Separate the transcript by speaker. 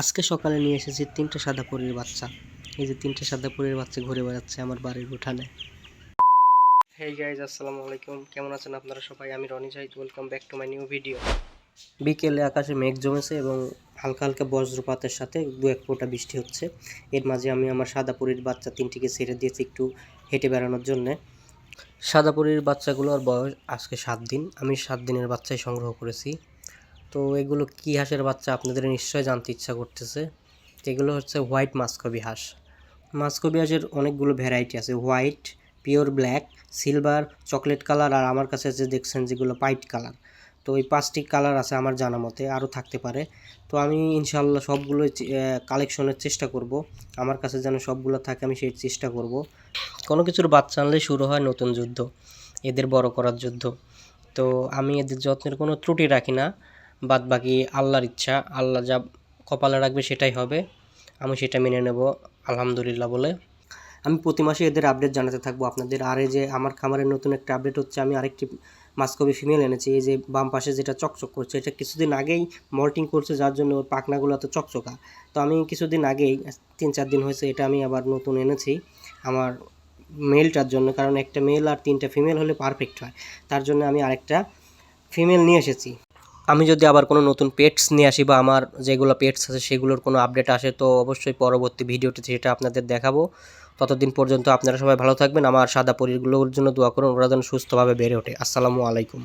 Speaker 1: আজকে সকালে নিয়ে এসেছি তিনটে সাদা পরীর বাচ্চা। এই যে তিনটে সাদা পরীর বাচ্চা ঘুরে বেড়াচ্ছে আমার বাড়ির উঠানে। হেই গাইজ আসসালামু আলাইকুম। কেমন আছেন আপনারা সবাই? আমি Roni Zahid. Welcome back to my new video বিকেলে আকাশে মেঘ জমেছে এবং হালকা হালকা বজ্রপাতের সাথে দু এক ফোঁটা বৃষ্টি হচ্ছে। এর মাঝে আমি আমার সাদা পরীর বাচ্চা তিনটিকে ছেড়ে দিয়েছি একটু হেঁটে বেড়ানোর জন্যে। সাদা পরীর বাচ্চাগুলোর বয়স আজকে সাত দিন। আমি সাত দিনের বাচ্চাই সংগ্রহ করেছি। তো এগুলো কী হাঁসের বাচ্চা আপনাদের নিশ্চয় জানতে ইচ্ছা করতেছে? এগুলো হচ্ছে হোয়াইট মাস্কবি হাঁস। মাস্কবি হাঁসের অনেকগুলো ভ্যারাইটি আছে। White, pure black, silver, chocolate colour আর আমার কাছে যে দেখছেন যেগুলো পাইট কালার। তো ওই পাঁচটি কালার আছে আমার জানা মতে, আরও থাকতে পারে। তো আমি ইনশাল্লাহ সবগুলো কালেকশনের চেষ্টা করব। আমার কাছে যেন সবগুলো থাকে আমি সেই চেষ্টা করব। কোনো কিছুর বাচ্চা আনলে শুরু হয় নতুন যুদ্ধ, এদের বড় করার যুদ্ধ। তো আমি এদের যত্নের কোনো ত্রুটি রাখি না। বাদ বাকি আল্লাহর ইচ্ছা, আল্লাহ যা কপালে রাখবে সেটাই হবে। আমি সেটা মেনে নেব, আলহামদুলিল্লাহ বলে। আমি প্রতি মাসে এদের আপডেট জানাতে থাকব আপনাদের। আর এই যে আমার খামারের নতুন একটা আপডেট হচ্ছে, আমি আরেকটি মাস্কবি ফিমেল এনেছি। এই যে বাম পাশে যেটা চকচক করছে, এটা কিছুদিন আগেই মল্টিং করছে, যার জন্য ওর পাখনাগুলো এত চকচকা। তো আমি কিছুদিন আগেই, তিন চার দিন হয়েছে, এটা আমি আবার নতুন এনেছি আমার মেলটার জন্য। কারণ একটা মেল আর তিনটা ফিমেল হলে পারফেক্ট হয়। তার জন্য আমি আরেকটা ফিমেল নিয়ে এসেছি। আমি যদি আবার কোনো নতুন পেটস নিয়ে আসি বা আমার যেগুলো পেটস আছে সেগুলোর কোনো আপডেট আসে, তো অবশ্যই পরবর্তী ভিডিওতে সেটা আপনাদের দেখাবো। ততদিন পর্যন্ত আপনারা সবাই ভালো থাকবেন। আমার সাদা পরিগুলোর জন্য দোয়া করুন। ওরা যেন সুস্থভাবে বেড়ে ওঠে। আসসালামু আলাইকুম।